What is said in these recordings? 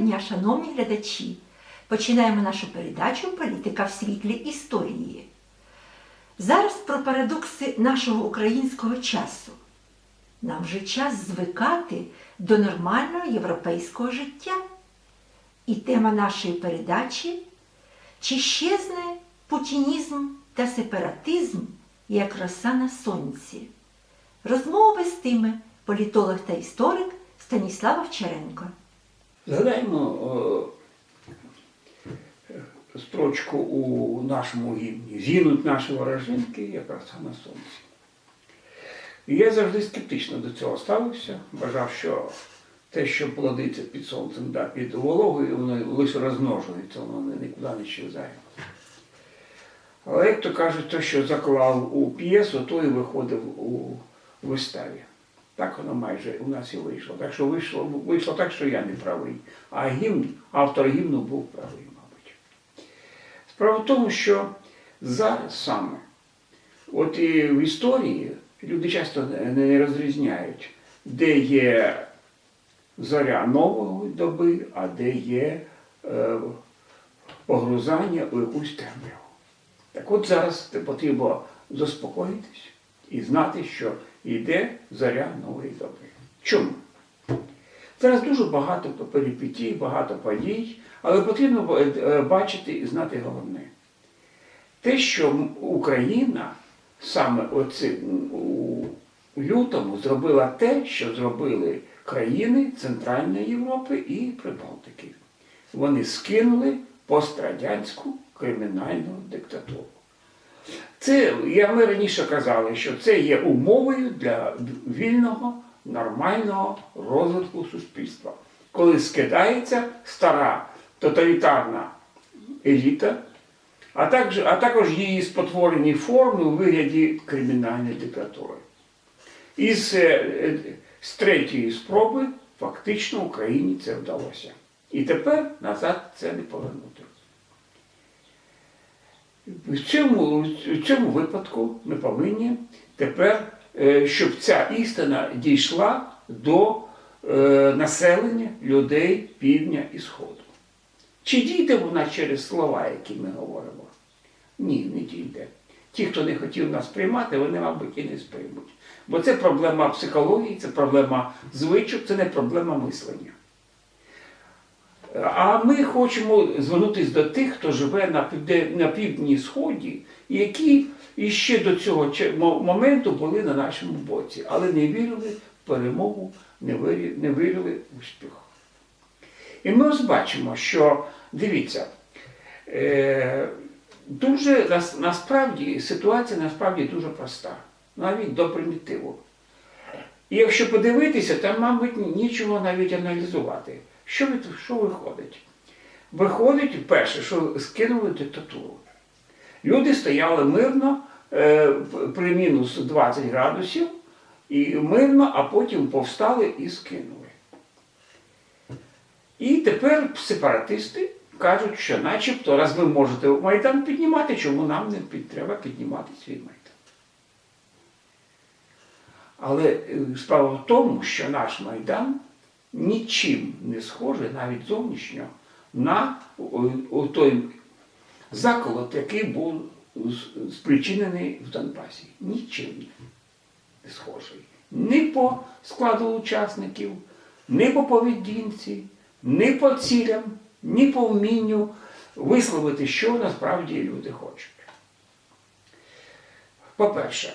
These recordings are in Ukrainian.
дня, шановні глядачі! Починаємо нашу передачу Політика в світлі історії. Зараз про парадокси нашого українського часу. Нам вже час звикати до нормального європейського життя. І тема нашої передачі чи щезне путінізм та сепаратизм як роса на сонці. Розмову вестиме політолог та історик Станіслав Овчаренко. Згадаємо е, строчку у нашому гімні. Зінуть наші ворожинки, як роса на сонці. Я завжди скептично до цього ставився, вважав, що те, що плодиться під сонцем, да, під вологою, воно лише розмножується, воно нікуди не щезає. Але як то кажуть, то, що заклав у п'єсу, то і виходив у виставі. Так воно майже у нас і вийшло. Так що вийшло, вийшло так, що я не правий. А гімн, автор гімну був правий, мабуть. Справа в тому, що зараз саме, от і в історії люди часто не розрізняють, де є зоря нової доби, а де є е, погрузання у якусь темряву. Так от зараз потрібно заспокоїтись і знати, що йде заря нової доби. Чому? Зараз дуже багато перипетій, багато подій, але потрібно е, бачити і знати головне. Те, що Україна саме оці, у лютому зробила те, що зробили країни Центральної Європи і Прибалтики. Вони скинули пострадянську кримінальну диктатуру. Це, я ми раніше казали, що це є умовою для вільного, нормального розвитку суспільства, коли скидається стара тоталітарна еліта, а також, а також її спотворені форми у вигляді кримінальної диктатури. І е, з третьої спроби фактично Україні це вдалося. І тепер назад це не повернути. В цьому, в цьому випадку ми повинні тепер, е, щоб ця істина дійшла до е, населення людей півдня і сходу. Чи дійде вона через слова, які ми говоримо? Ні, не дійде. Ті, хто не хотів нас приймати, вони, мабуть, і не сприймуть. Бо це проблема психології, це проблема звичок, це не проблема мислення. А ми хочемо звернутися до тих, хто живе на півде- на півдні сході, які іще до цього моменту були на нашому боці, але не вірили в перемогу, не вірили, не вірили в успіх. І ми ось бачимо, що дивіться, е, дуже нас- насправді ситуація насправді дуже проста, навіть до примітиву. І якщо подивитися, там, мабуть, нічого навіть аналізувати. Що, що виходить? Виходить, перше, що скинули диктатуру. Люди стояли мирно е, при мінус 20 градусів, і мирно, а потім повстали і скинули. І тепер сепаратисти кажуть, що начебто, раз ви можете Майдан піднімати, чому нам не під- треба піднімати свій Майдан? Але е, справа в тому, що наш Майдан нічим не схожий, навіть зовнішньо, на той заколот, який був спричинений в Донбасі. Нічим не схожий. Ні по складу учасників, ні по поведінці, ні по цілям, ні по вмінню висловити, що насправді люди хочуть. По-перше,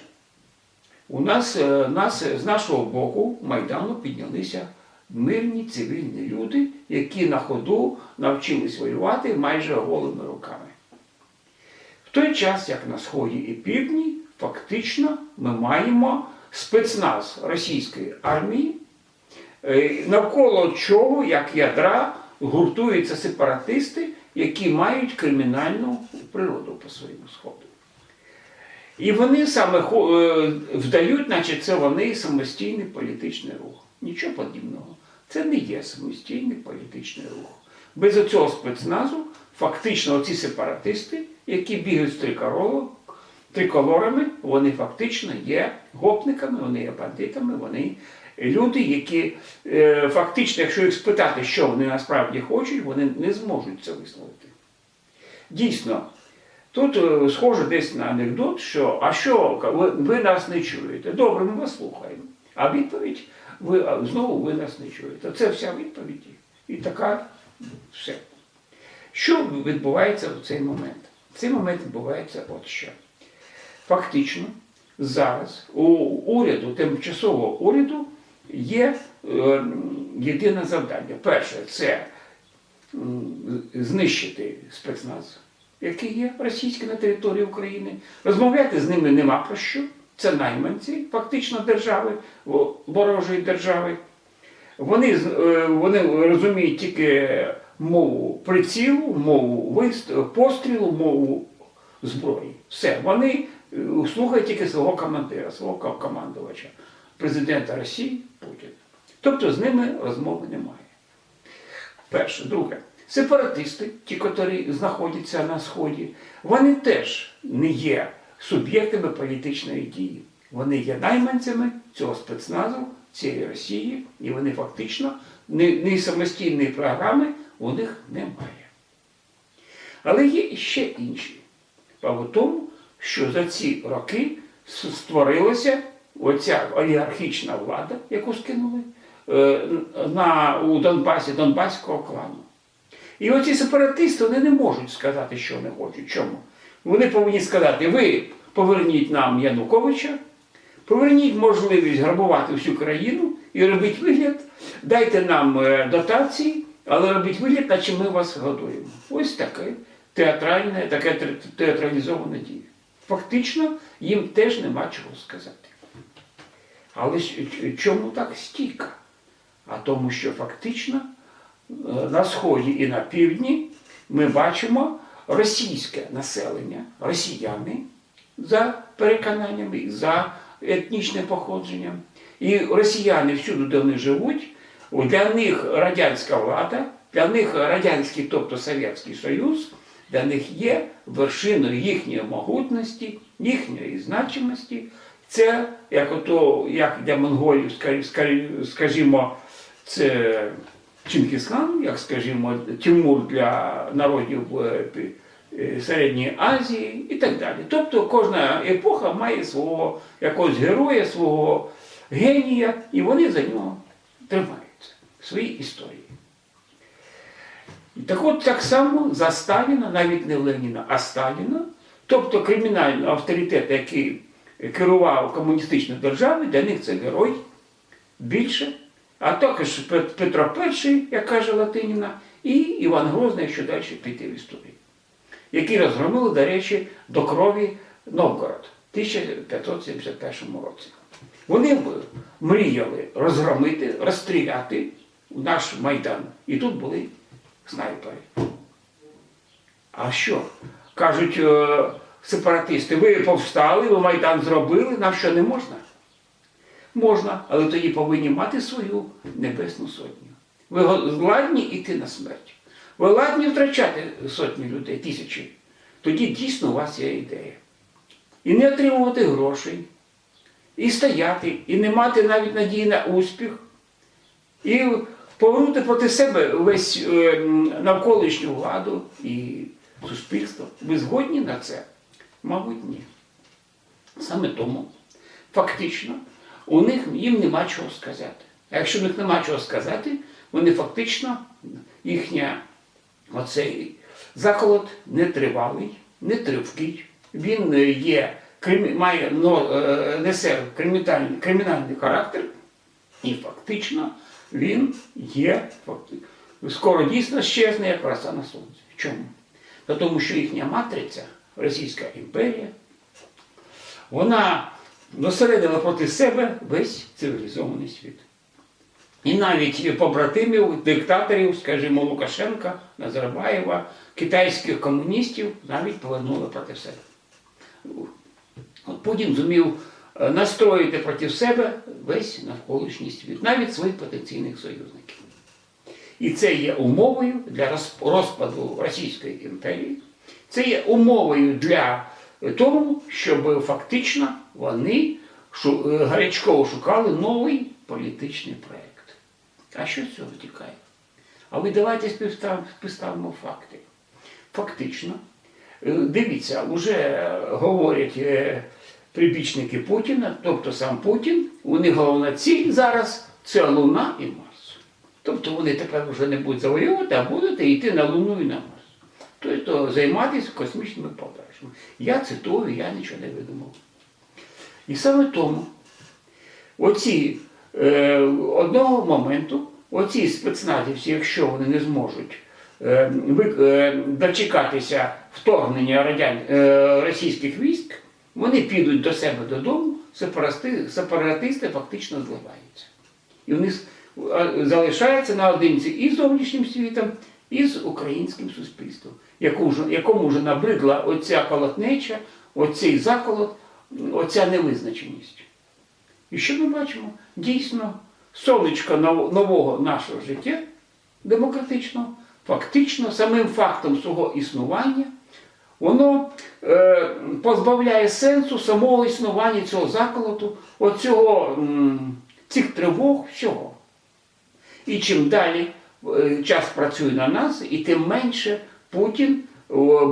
у нас, е, нас е, з нашого боку Майдану піднялися мирні цивільні люди, які на ходу навчились воювати майже голими руками. В той час, як на Сході і Півдні, фактично ми маємо спецназ російської армії, е, навколо чого, як ядра, гуртуються сепаратисти, які мають кримінальну природу по своєму сходу. І вони саме е, вдають, наче це вони самостійний політичний рух. Нічого подібного. Це не є самостійний політичний рух. Без цього спецназу фактично оці сепаратисти, які бігають з триколорами, вони фактично є гопниками, вони є бандитами, вони люди, які е, фактично, якщо їх спитати, що вони насправді хочуть, вони не зможуть це висловити. Дійсно, тут е, схоже десь на анекдот, що а що, ви, ви нас не чуєте? Добре, ми вас слухаємо. А відповідь ви знову ви нас не чуєте. Це вся відповідь. І така все. Що відбувається в цей момент? В цей момент відбувається от що. Фактично, зараз у уряду, тимчасового уряду, є е, єдине завдання. Перше це знищити спецназ, який є російський на території України. Розмовляти з ними нема про що. Це найманці, фактично держави, ворожої держави. Вони, е, вони розуміють тільки мову прицілу, мову пострілу, мову зброї. Все. Вони е, слухають тільки свого командира, свого командувача, президента Росії Путіна. Тобто з ними розмови немає. Перше. Друге. Сепаратисти, ті, які знаходяться на Сході, вони теж не є суб'єктами політичної дії. Вони є найманцями цього спецназу, цієї Росії, і вони фактично ні, самостійної програми у них немає. Але є ще інші. Справа в тому, що за ці роки створилася оця олігархічна влада, яку скинули е, на, у Донбасі, Донбаського клану. І оці сепаратисти вони не можуть сказати, що вони хочуть. Чому? Вони повинні сказати, ви поверніть нам Януковича, поверніть можливість грабувати всю країну і робіть вигляд, дайте нам е, дотації, але робіть вигляд, наче ми вас годуємо. Ось таке театральне, таке театралізоване діє. Фактично, їм теж нема чого сказати. Але чому так стійка? А тому, що фактично е, на сході і на півдні ми бачимо російське населення, росіяни за переконаннями, за етнічним походженням. І росіяни всюди, де вони живуть, для них радянська влада, для них радянський, тобто Совєтський Союз, для них є вершиною їхньої могутності, їхньої значимості. Це як ото, як для монголів, ска- ска- скажімо, це Чингісхан, як скажімо, Тимур для народів е, е, Середньої Азії і так далі. Тобто кожна епоха має свого якогось героя, свого генія, і вони за нього тримаються в своїй історії. Так от так само за Сталіна, навіть не Леніна, а Сталіна, тобто кримінальний авторитет, який керував комуністичною державою, для них це герой більше. А також Петро І, як каже Латиніна, і Іван Грозний, якщо далі піти в історію, які розгромили, до речі, до крові Новгород в 1571 році. Вони мріяли розгромити, розстріляти наш Майдан. І тут були снайпери. А що? Кажуть е, сепаратисти, ви повстали, ви Майдан зробили, нам що не можна? Можна, але тоді повинні мати свою небесну сотню. Ви ладні йти на смерть. Ви ладні втрачати сотні людей, тисячі. Тоді дійсно у вас є ідея. І не отримувати грошей, і стояти, і не мати навіть надії на успіх, і повернути проти себе весь е, навколишню владу і суспільство. Ви згодні на це? Мабуть, ні. Саме тому, фактично, у них їм нема чого сказати. А якщо в них нема чого сказати, вони фактично, їхня оцей заколот нетривалий, нетривкий. Він е, є, має, е, несе кримінальний, кримінальний характер, і фактично він є факти- скоро дійсно щезне, як роса на сонці. Чому? Тому що їхня матриця, Російська імперія, вона зосередила проти себе весь цивілізований світ. І навіть побратимів, диктаторів, скажімо, Лукашенка, Назарбаєва, китайських комуністів навіть повернули проти себе. От Путін зумів е, настроїти проти себе весь навколишній світ, навіть своїх потенційних союзників. І це є умовою для розпаду Російської імперії, це є умовою для того, щоб фактично вони е, гарячково шукали новий політичний проєкт. А що з цього витікає? А ви давайте співстав- співставимо факти. Фактично, е, дивіться, вже говорять е, прибічники Путіна, тобто сам Путін, у них головна ціль зараз це Луна і Марс. Тобто вони тепер вже не будуть завоювати, а будуть йти на Луну і на Марс. Тобто займатися космічними подорожами. Я цитую, я нічого не видумав. І саме тому оці е, одного моменту, оці спецназівці, якщо вони не зможуть е, е, дочекатися вторгнення радян, е, російських військ, вони підуть до себе додому, сепаратисти фактично зливаються. І вони залишаються наодинці і з зовнішнім світом, і з українським суспільством, якому вже набридла оця колотнеча, оцей заколот, оця невизначеність. І що ми бачимо? Дійсно, сонечко нового нашого життя, демократичного, фактично, самим фактом свого існування, воно е, позбавляє сенсу самого існування цього заколоту, оцього, цих тривог, всього. І чим далі е, час працює на нас, і тим менше Путін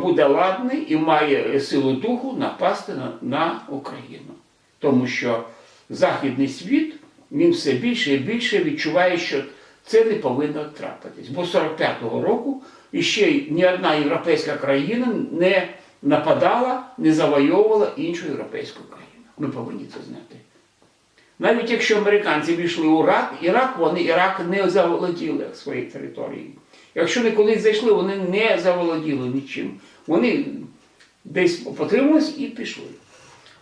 буде ладний і має силу духу напасти на, на Україну. Тому що Західний світ він все більше і більше відчуває, що це не повинно трапитись. Бо 45-го року іще ні одна європейська країна не нападала, не завойовувала іншу європейську країну. Ми повинні це знати. Навіть якщо американці війшли у Ірак, Ірак, вони Ірак не заволоділи своєю територією. Якщо вони колись зайшли, вони не заволоділи нічим. Вони десь потримались і пішли.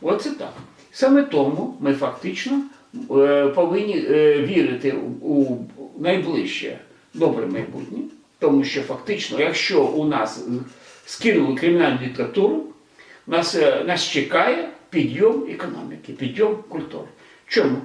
Оце так. Саме тому ми фактично е, повинні е, вірити у найближче добре майбутнє, тому що фактично, якщо у нас скинули кримінальну диктатуру, нас, е, нас чекає підйом економіки, підйом культури. Чому?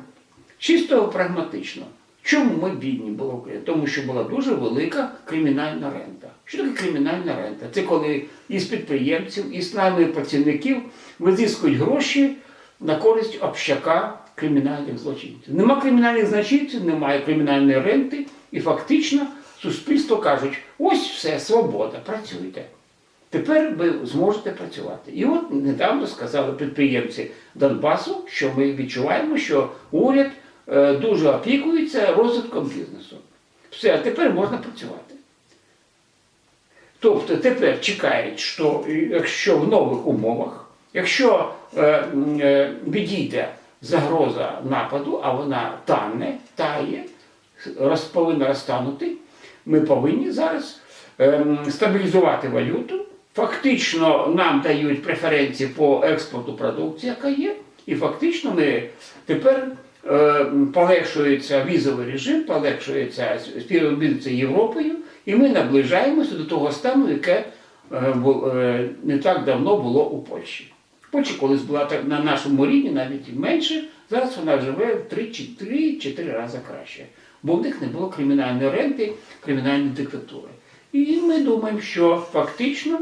Чисто прагматично. Чому ми бідні були? Тому що була дуже велика кримінальна рента. Що таке кримінальна рента? Це коли із підприємців, із найманих працівників визискують гроші на користь общака кримінальних злочинців. Нема кримінальних злочинців, немає кримінальної ренти, і фактично суспільство кажуть, ось все, свобода, працюйте. Тепер ви зможете працювати. І от недавно сказали підприємці Донбасу, що ми відчуваємо, що уряд дуже опікується розвитком бізнесу. Все, а тепер можна працювати. Тобто тепер чекають, що якщо в нових умовах, якщо е, е, відійде загроза нападу, а вона тане, тає, повинна розтанути, ми повинні зараз стабілізувати валюту. Фактично нам дають преференції по експорту продукції, яка є, і фактично ми тепер е, полегшується візовий режим, полегшується співробітниця Європою, і ми наближаємося до того стану, яке е, е, не так давно було у Польщі. Польща колись була на нашому рівні, навіть менше, зараз вона живе в 3-4 рази краще. Бо в них не було кримінальної ренти, кримінальної диктатури. І ми думаємо, що фактично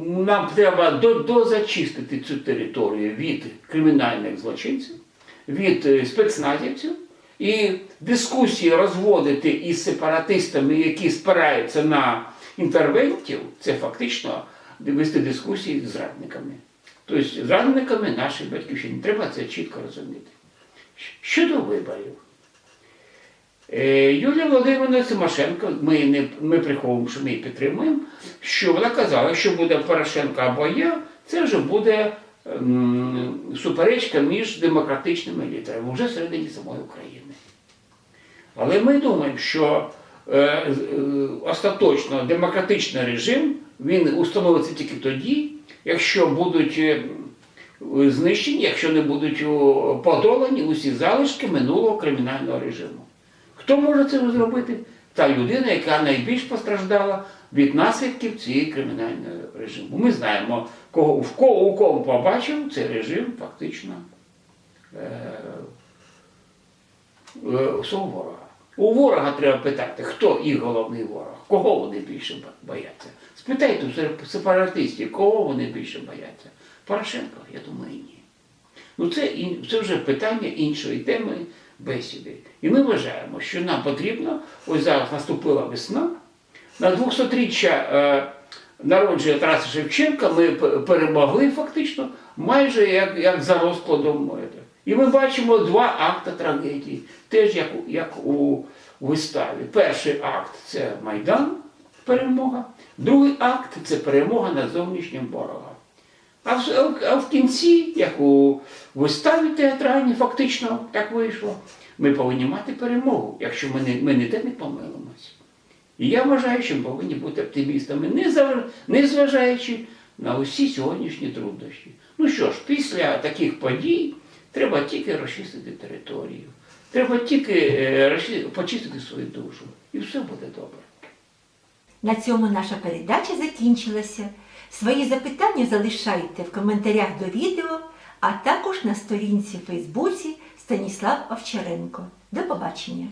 нам треба дозачистити цю територію від кримінальних злочинців, від е, спецназівців, і дискусії розводити із сепаратистами, які спираються на інтервентів, це фактично вести дискусії з зрадниками. Тобто зрадниками нашої батьківщини. Треба це чітко розуміти. Щодо виборів. Е, Юлія Володимирівна Тимошенко, ми, не, ми приховуємо, що ми її підтримуємо, що вона казала, що буде Порошенко або я, це вже буде суперечка між демократичними лідерами, вже всередині самої України. Але ми думаємо, що е, е, остаточно демократичний режим він установиться тільки тоді, якщо будуть е, знищені, якщо не будуть подолані усі залишки минулого кримінального режиму. Хто може це зробити? Та людина, яка найбільш постраждала від наслідків цієї кримінального режиму. Ми знаємо, кого, в кого, у кого побачив цей режим фактично е, е, свого ворога. У ворога треба питати, хто їх головний ворог, кого вони більше бояться. Спитайте у сепаратистів, кого вони більше бояться. Порошенко, я думаю, ні. Ну це, це вже питання іншої теми бесіди. І ми вважаємо, що нам потрібно, ось зараз наступила весна, на 200-річчя е, народження Тараса Шевченка ми перемогли фактично майже як, як за розкладом. І ми бачимо два акти трагедії, теж як, як у виставі. Перший акт це Майдан, перемога, другий акт це перемога над зовнішнім ворогом. А в, а в кінці, як у виставі театральній, фактично так вийшло, ми повинні мати перемогу, якщо ми, ми ніде не помилимося. І я вважаю, що ми повинні бути оптимістами, не незважаючи на усі сьогоднішні труднощі. Ну що ж, після таких подій треба тільки розчистити територію, треба тільки е, почистити свою душу, і все буде добре. На цьому наша передача закінчилася. Свої запитання залишайте в коментарях до відео, а також на сторінці в Фейсбуці Станіслав Овчаренко. До побачення!